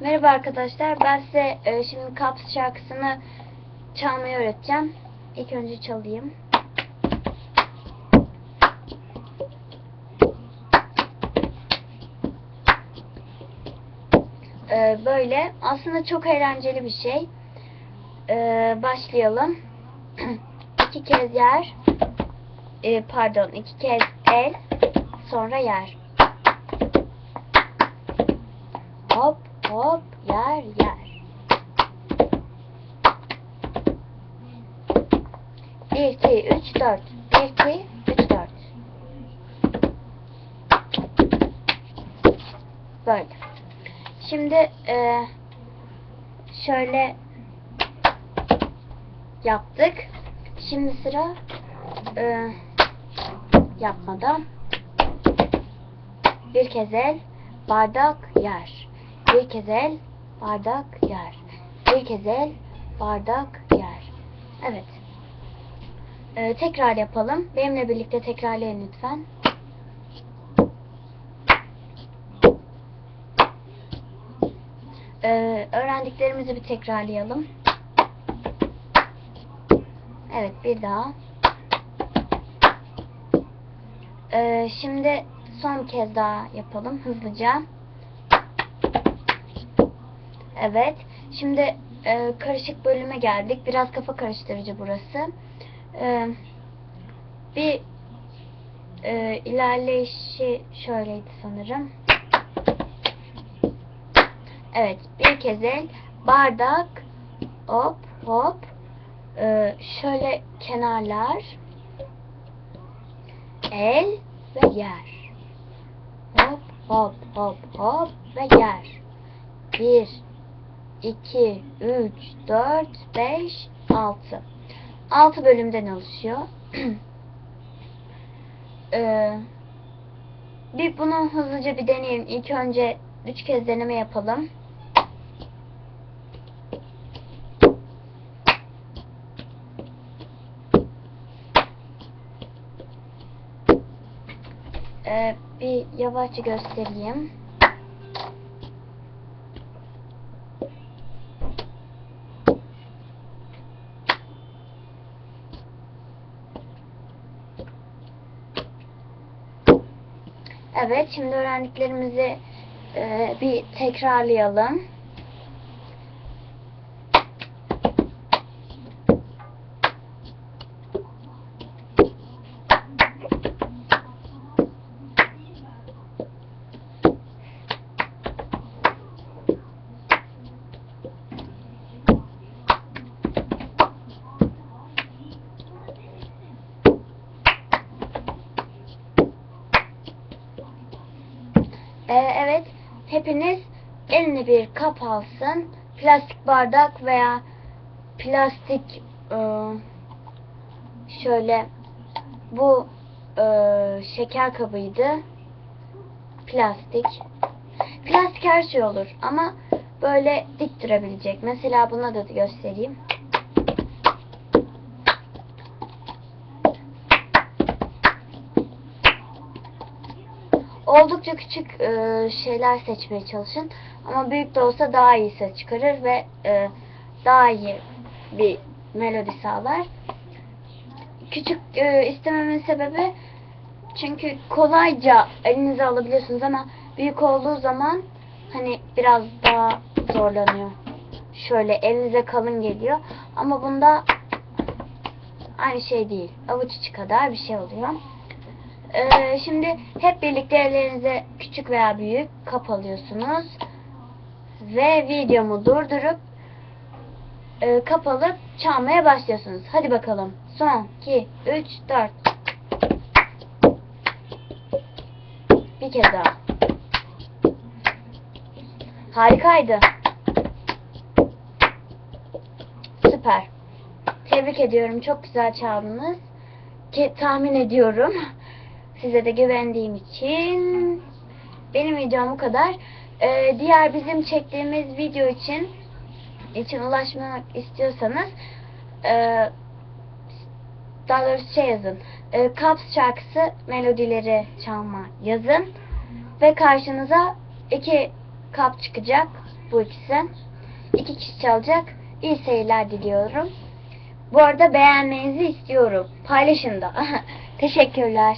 Merhaba arkadaşlar. Ben size e, şimdi Kaps şarkısını çalmayı öğreteceğim. İlk önce çalayım. E, böyle. Aslında çok eğlenceli bir şey. E, başlayalım. iki kez yer. E, pardon, iki kez el. Sonra yer. Hop yer yer. Bir, iki, üç, dört. Bir, iki, üç, dört. Böyle. Şimdi e, şöyle yaptık. Şimdi sıra e, yapmadan bir kez el, bardak, yer. Bir kez el, bardak, yer. Bir kez el, bardak, yer. Evet. Ee, tekrar yapalım. Benimle birlikte tekrarlayın lütfen. Ee, öğrendiklerimizi bir tekrarlayalım. Evet, bir daha. Ee, şimdi son kez daha yapalım hızlıca. Evet. Şimdi e, karışık bölüme geldik. Biraz kafa karıştırıcı burası. E, bir e, ilerleyişi şöyleydi sanırım. Evet. Bir kez el. Bardak. Hop hop. E, şöyle kenarlar. El ve yer. Hop hop hop hop ve yer. Bir, 2, 3, 4, 5, 6. 6 bölümden oluşuyor. ee, bir bunu hızlıca bir deneyelim. İlk önce 3 kez deneme yapalım. Ee, bir yavaşça göstereyim. Evet, şimdi öğrendiklerimizi e, bir tekrarlayalım. Hepiniz eline bir kap alsın. Plastik bardak veya plastik e, şöyle bu e, şeker kabıydı. Plastik. Plastik her şey olur ama böyle dik durabilecek. Mesela buna da göstereyim. Oldukça küçük e, şeyler seçmeye çalışın. Ama büyük de olsa daha iyi ses çıkarır ve e, daha iyi bir melodi sağlar. Küçük e, istememin sebebi çünkü kolayca elinize alabiliyorsunuz ama büyük olduğu zaman hani biraz daha zorlanıyor. Şöyle elinize kalın geliyor. Ama bunda aynı şey değil. Avuç içi kadar bir şey oluyor. Ee, şimdi hep birlikte ellerinize küçük veya büyük kap alıyorsunuz. Ve videomu durdurup e, kap alıp çalmaya başlıyorsunuz. Hadi bakalım. Son 2, 3, 4. Bir kez daha. Harikaydı. Süper. Tebrik ediyorum. Çok güzel çaldınız. Ki, tahmin ediyorum. Size de güvendiğim için benim videom bu kadar. Ee, diğer bizim çektiğimiz video için için ulaşmak istiyorsanız e, daha doğrusu şey yazın. E, Caps şarkısı melodileri çalma yazın ve karşınıza iki kap çıkacak bu ikisi. İki kişi çalacak. İyi seyirler diliyorum. Bu arada beğenmenizi istiyorum. Paylaşın da. Teşekkürler.